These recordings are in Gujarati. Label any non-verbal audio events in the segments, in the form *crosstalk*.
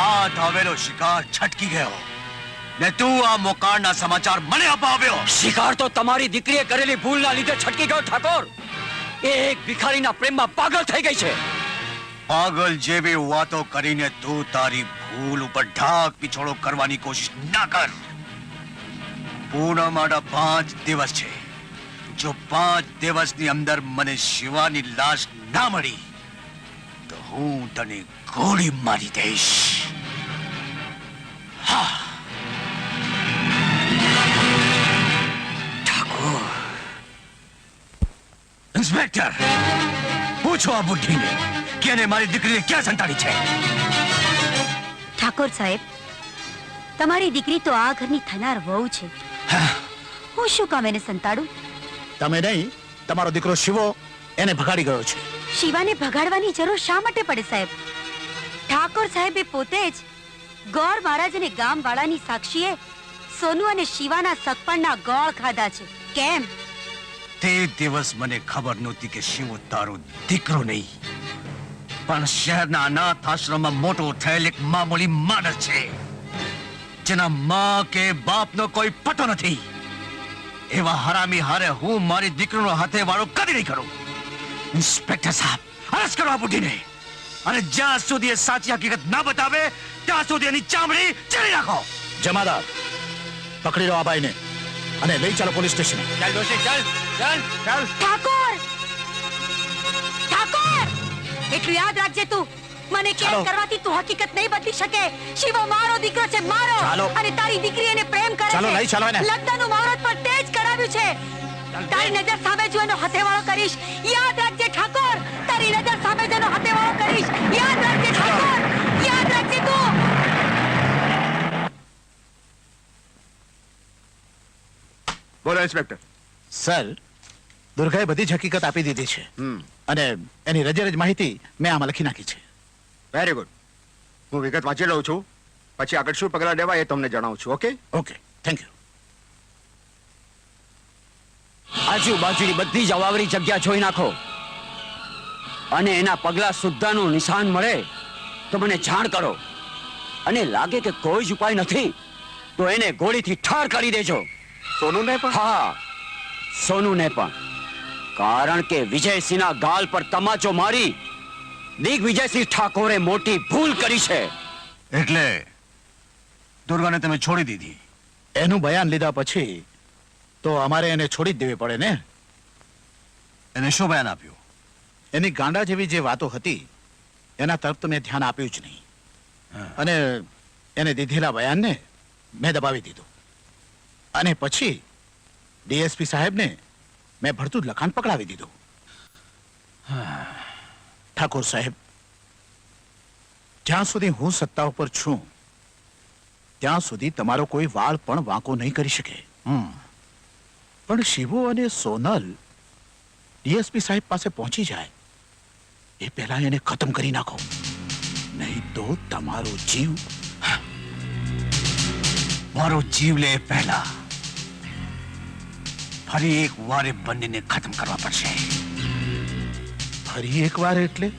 હાથ આવેલો શિકાર છટકી ગયો. ને તું આ મોકાળના સમાચાર મને અપાવ્યો. શિકાર તો તમારી દીકરીએ કરેલી ભૂલના લીધે છટકી ગયો ઠાકોર. એ એક ભિખારીના પ્રેમમાં પાગલ થઈ ગઈ છે. પાગલ જેવી વાતો કરીને તું તારી ભૂલ ઉપર ઢાક પીછોડો કરવાની કોશિશ ના કર. પૂનમાના પાંચ દિવસ છે. જો પાંચ દિવસની અંદર મને શિવાની લાશ ના મળી તો હું તને ગોળી મારી દઈશ. ઠાકોર ઇન્સ્પેક્ટર પૂછો આ બુઢીને કે એને મારી દીકરીને ક્યાં સંતાડી છે ઠાકોર સાહેબ તમારી દીકરી તો આ ઘરની થનાર વહુ છે હું શું કામ એને સંતાડું તમે નહીં તમારો દીકરો શિવો એને ભગાડી ગયો છે શિવાને ભગાડવાની જરૂર શા માટે પડે સાહેબ ઠાકોર સાહેબે પોતે જ ગોળ મહારાજ અને ગામવાળાની સાક્ષીએ સોનુ અને શિવાના સગપણના ગોળ ખાધા છે. કેમ? તે દિવસ મને ખબર નહોતી કે શિવ તારો દીકરો નહીં. પણ શહેરના અનાથ આશ્રમમાં મોટો થયેલ એક મામૂલી માણસ છે. જેના માં કે બાપનો કોઈ પતો નથી. એવા હરામી હારે હું મારી દીકરીનો હાથે વાળો કદી નહીં કરું. ઇન્સ્પેક્ટર સાહેબ અરેસ્ટ કરો આ બુઢીને અને જ્યાં સુધી એ સાચી હકીકત ના બતાવે ત્યાં સુધી એની ચામડી ચડી નાખો જમાદાર પકડી લો આ ભાઈને અને લઈ ચાલો પોલીસ સ્ટેશન. ચાલ દોશી ચાલ ચાલ ચાલ. ઠાકોર! ઠાકોર! એટલું યાદ રાખજે તું. મને કેમ કરવાથી તું હકીકત નહીં બદલી શકે. શિવ મારો દીકરો છે મારો. અને તારી દીકરી એને પ્રેમ કરે ચાલો, લઈ ચાલો એને. લગ્નનું મુહૂર્ત પણ તે જ કરાવ્યું છે. તારી નજર સામે જો એનો હથેવાળો કરીશ. યાદ રાખજે ઠાકોર તારી નજર સામે જો કરીશ યાદ રાખજે ઠાકોર યાદ રાખજે તું બોલો ઇન્સ્પેક્ટર. સર દુર્ગાએ બધી જ હકીકત આપી દીધી છે. હમ. અને એની રજરજ માહિતી મેં આમાં લખી નાખી છે. વેરી ગુડ હું વિગત વાંચી લઉં છું. પછી આગળ શું પગલાં લેવા એ તમને જણાવું છું ઓકે ઓકે થેન્ક યુ આજુબાજુની બધી જ અવાવરી જગ્યા જોઈ નાખો. અને એના પગલા સુદ્ધાનું નિશાન મળે તો મને જાણ કરો. અને લાગે કે કોઈ જ ઉપાય નથી તો એને ગોળીથી ઠાર કરી દેજો. સોનું ને પણ? હા સોનુને પણ. કારણ કે વિજયસિંહના ગાલ પર તમાચો મારી દિગ્વિજયસિંહ ઠાકોરે મોટી ભૂલ કરી છે. એટલે દુર્ગાને તમે છોડી દીધી. એનું બયાન લીધા પછી તો અમારે એને છોડી જ દેવી પડે ને? એને શું બયાન આપ્યું? એની ગાંડા જેવી જે વાતો હતી એના તરફ તો મેં ધ્યાન આપ્યું જ નહીં. અને એને દીધેલા બયાનને મેં દબાવી દીધું. અને પછી ડીએસપી સાહેબને મેં ભરતું જ લખાણ પકડાવી દીધું. ઠાકોર સાહેબ જ્યાં સુધી હું સત્તા ઉપર છું ત્યાં સુધી તમારો કોઈ વાળ પણ વાંકો નહીં કરી શકે. પણ શિવો અને સોનલ ડીએસપી સાહેબ પાસે પહોંચી જાય. એ પહેલા એને ખતમ કરી નાખો. નહીં તો તમારો જીવ મારો જીવ લે પહેલા. ફરી એક વાર એ બંનેને ખતમ કરવા પડશે. ફરી એકવાર એટલે?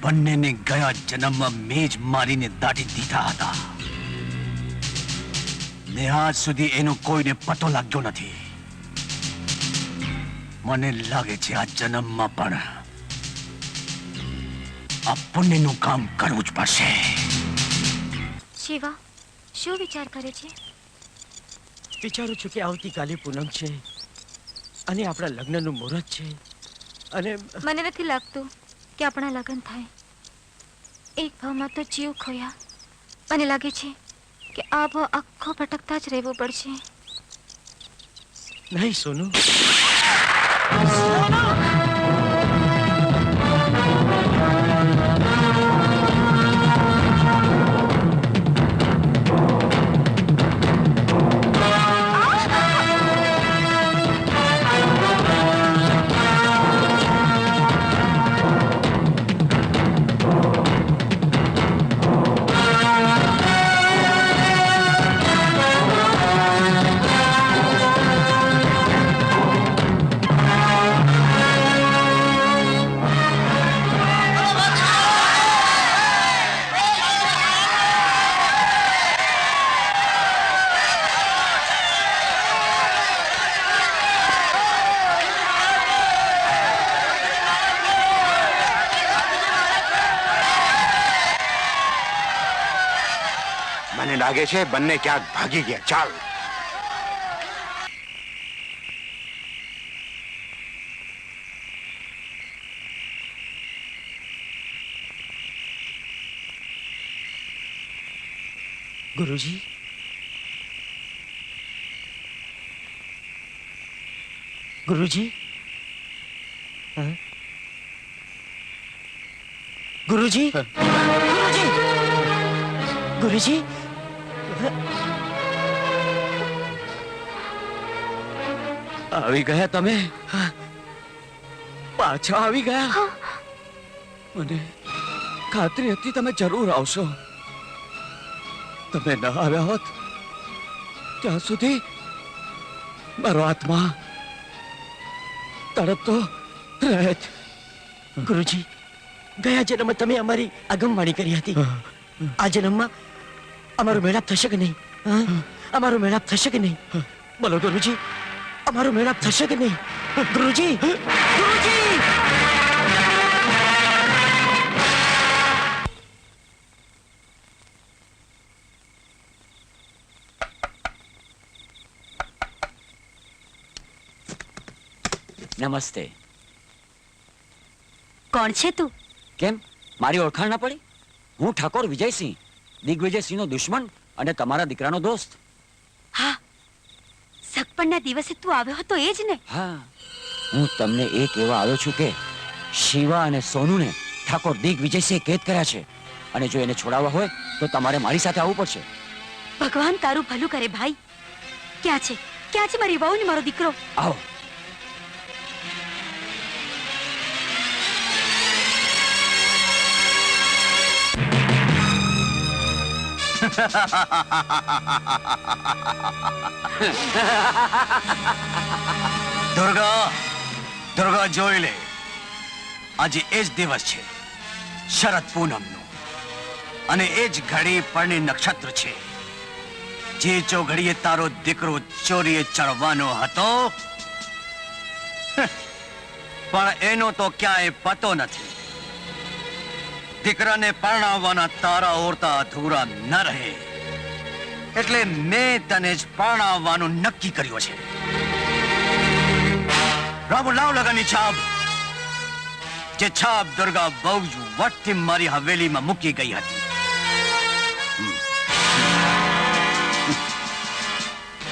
બંનેને ગયા જન્મમાં મેજ મારીને દાટી દીધા હતા. ને આજ સુધી એનો કોઈને પતો લાગ્યો નથી. મને લાગે છે આ જન્મમાં પણ આ પુણ્યનું કામ કરવું જ પડશે. શિવા શું વિચાર કરે છે? વિચારું છું કે આવતીકાલે પૂનમ છે અને આપણા લગ્નનું મુહૂર્ત છે અને મને નથી લાગતું કે આપણા લગ્ન થાય. એક ભાવમાં તો જીવ ખોયા. મને લાગે છે કે આ ભાવ આખો ભટકતા જ રહેવું પડશે. નહીં સોનું! લાગે છે બંને ક્યાંક ભાગી ગયા. ચાલ. ગુરુજી? ગુરુજી? ગુરુજી? ગુરુજી? ગુરુજી? આવી ગયા તમે? પાછા આવી ગયા? મને ખાતરી હતી તમે જરૂર આવશો. તમે ન આવ્યા હોત ત્યાં સુધી મારો આત્મા તડપતો રહેત. ગુરુજી ગયા જન્મ તમે અમારી અગમવાણી કરી હતી. આ જન્મમાં અમારો મેળાપ થશે કે નહીં? અમારો મેળાપ થશે કે નહીં? બોલો ગુરુજી. અમારો મેળાપ થશે કે નહીં? ગુરુજી! ગુરુજી! નમસ્તે. કોણ છે તું? કેમ? મારી ઓળખાણ ના પડી? હું ઠાકોર વિજયસિંહ. દિગ્વિજયસિંહનો દુશ્મન અને તમારા દીકરાનો દોસ્ત. હા સગપણના દિવસે તું આવ્યો હતો એ જ ને. હા હું તમને એ કહેવા આવ્યો છું કે શિવા અને સોનુને ઠાકોર દિગ્વિજયસિંહે કેદ કર્યા છે. અને જો એને છોડાવવા હોય તો તમારે મારી સાથે આવવું પડશે. ભગવાન તારું ભલું કરે ભાઈ. ક્યાં છે? ક્યાં છે મારી વહુ ને મારો દીકરો? આવો. દુર્ગા દુર્ગા જોઈ લે. આજે એ જ દિવસ છે, શરદ પૂનમનો. અને એ જ ઘડી પરણી નક્ષત્ર છે. જે ચોઘડીએ તારો દીકરો ચોરીએ ચડવાનો હતો. પણ એનો તો ક્યાંય પતો નથી. દીકરાને પરણાવવાના તારા ઓરતા અધૂરા ન રહે. એટલે મેં તને જ પરણાવવાનું નક્કી કર્યું છે. રામુ, લાવ લગાની છાપ. જે છાપ દુર્ગા બહુ જ વટથી મારી હવેલીમાં મૂકી ગઈ હતી.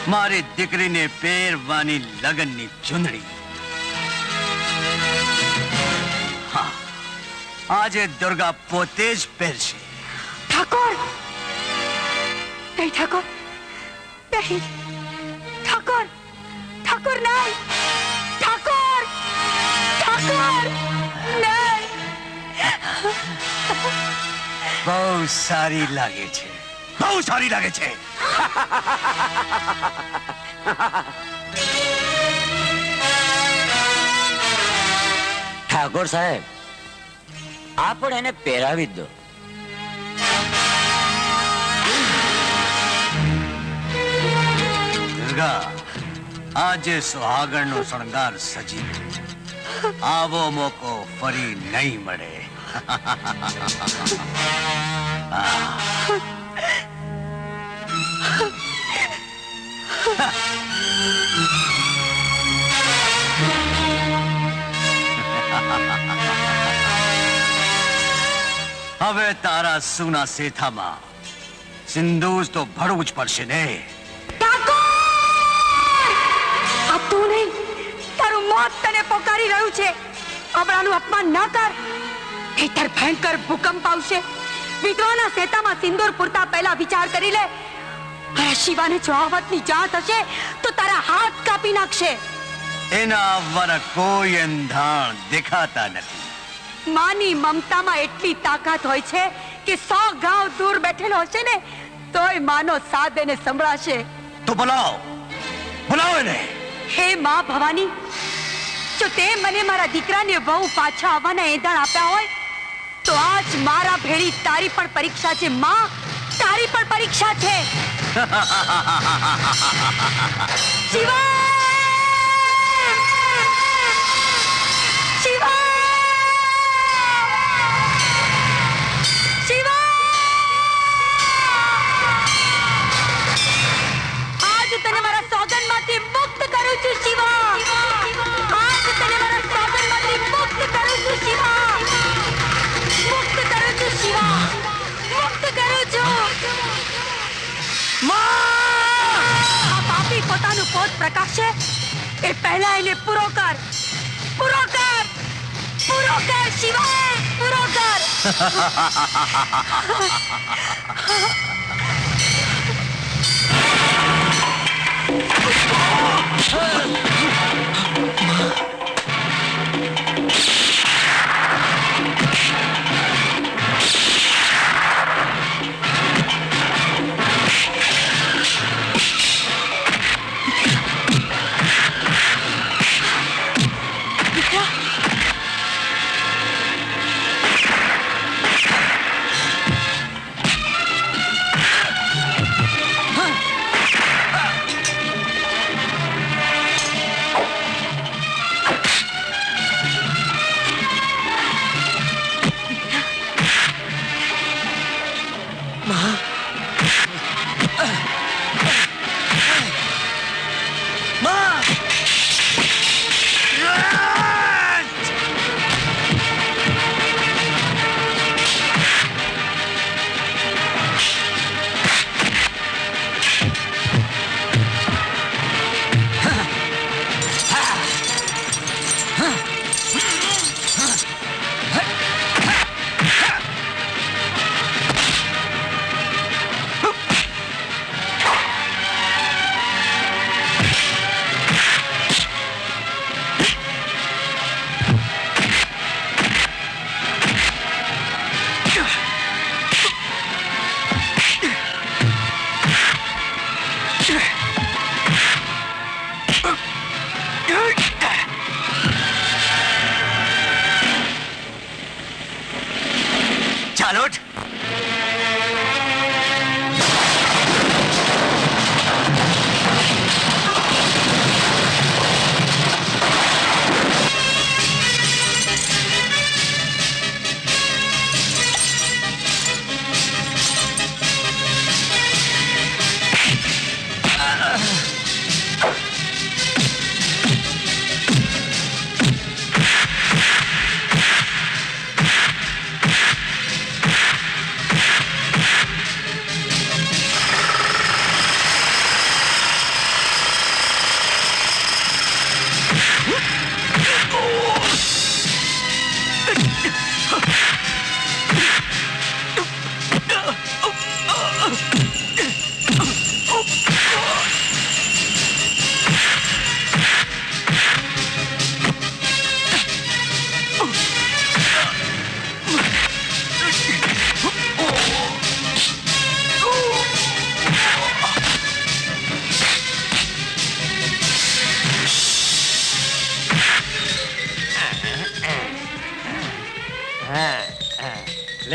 મારી દીકરીને પહેરવાની લગનની ચુંદડી. આજે દુર્ગા પોતે જ પહેરશે ઠાકોર નહીં ઠાકોર નહીં ઠાકોર ઠાકોર નહીં ઠાકોર ઠાકોર નહીં બહુ સારી લાગે છે બહુ સારી લાગે છે ઠાકોર સાહેબ આ પણ એને પહેરાવી દો. દુર્ગા આજે સુહાગણનો શણગાર સજી આવો મોકો ફરી નહીં મળે. *laughs* હવે તારા સુના સેથામાં સિંદૂર તો ભરવું જ પડશે ને. આ તું નહીં તારું મોત તને પોકારી રહ્યું છે. અબળાનું અપમાન ન કર. નહીંતર ભયંકર ભૂકંપ આવશે. વિધવાના સેતામાં સિંદૂર પૂરતા પહેલા વિચાર કરી લે. મારા શિવાને જો આવતની વાતની જાણ થશે તો તારા હાથ કાપી નાખશે. એના આવવાના કોઈ અંધાણ દેખાતા નથી. માની મમતામાં એટલી તાકાત હોય છે કે સો ગાંવ દૂર બેઠેલો હશે ને તોય માનો સાથ એને સંભળાશે. તો બોલાવો. બોલાવો એને. હે માં ભવાની જો તે મને મારા દીકરાને વહુ પાછા આવવાના એંધાણ આપ્યા હોય તો આજ મારા ભેળી તારી પણ પરીક્ષા છે માં. તારી પણ પરીક્ષા છે. *laughs* શિવા શિવા પ્રકાશ છે એ પહેલા એને પૂરો કર પૂરો કર પૂરો કર શિવાય પૂરો કર ચાલો っ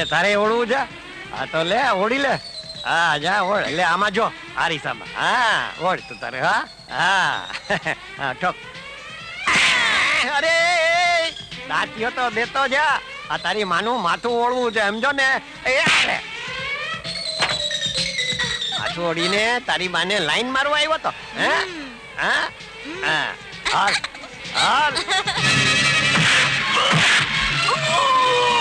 લે તારે ઓળવું છે? હા, તો લે, ઓળી લે. હા, જા, ઓળ. લે, આમાં જો, આ રીસામાં. હા, ઓળ તું તારે, હા? હા. *laughs* હા, ઠોક. અરે, દાંતીઓ તો દેતો જા આ તારી માનું માથું ઓળવું છે, સમજો ને. એ લે માથું ઓળીને તારી માને લાઈન મારવા આવ્યો તો. હે? હા? હા? હાલ. હાલ. *laughs*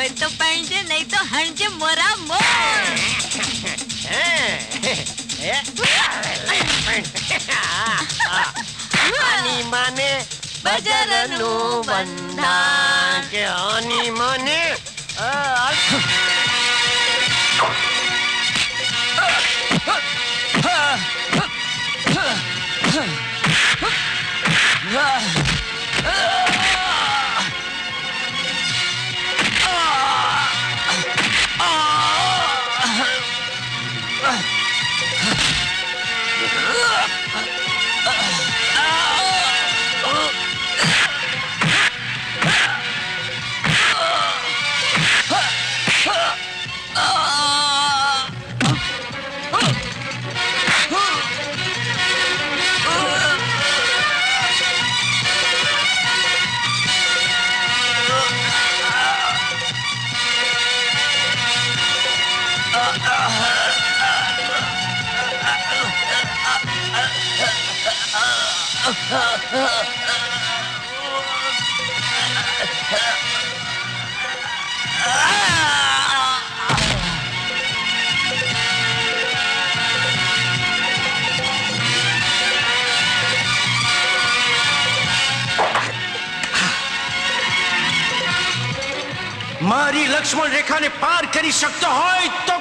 હોય તો પૈણજે નહીં તો હણજે મોરા મોર. આની માને બજરનું બંધા કે આની મને આ, મારી લક્ષ્મણ રેખાને પાર કરી શકતો હોય તો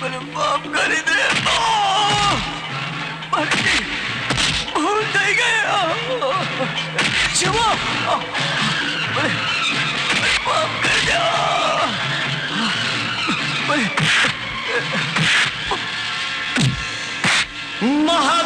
મને માફ કરી દે. મારી ભૂલ થઈ ગઈ. શિવા મને માફ દે.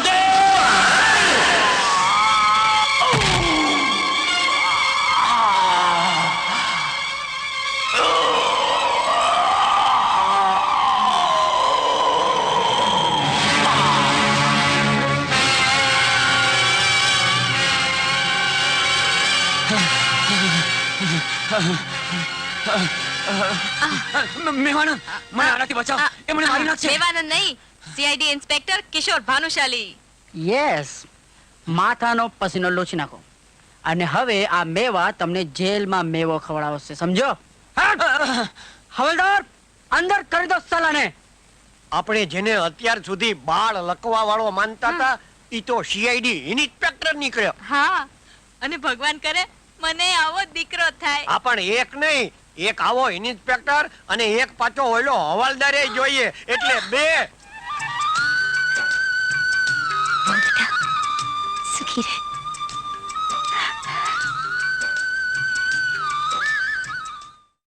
મેવાના મને આનાથી બચાવ. એ મને મારી નાખશે. મેવાનંદ નહીં. CID inspector Kishor Bhanushali. Yes. માથાનો પસીનો લોચી નાખો. અને હવે આ મેવા તમને જેલમાં મેવો ખવડાવશે સમજો? હવલદાર અંદર કરી દો સલાને. આપણે જેને અત્યાર સુધી બાળ લકવા વાળો માનતા હતા ઈ તો સીઆઈડી ઇન્સ્પેક્ટર નીકળ્યો. હા. અને ભગવાન કરે મને આવો દીકરો થાય. આ પણ એક નહીં એક આવો ઇન્સ્પેક્ટર અને એક પાછો ઓલો હવાલદારે જોઈએ. એટલે બે. સુખી રહે.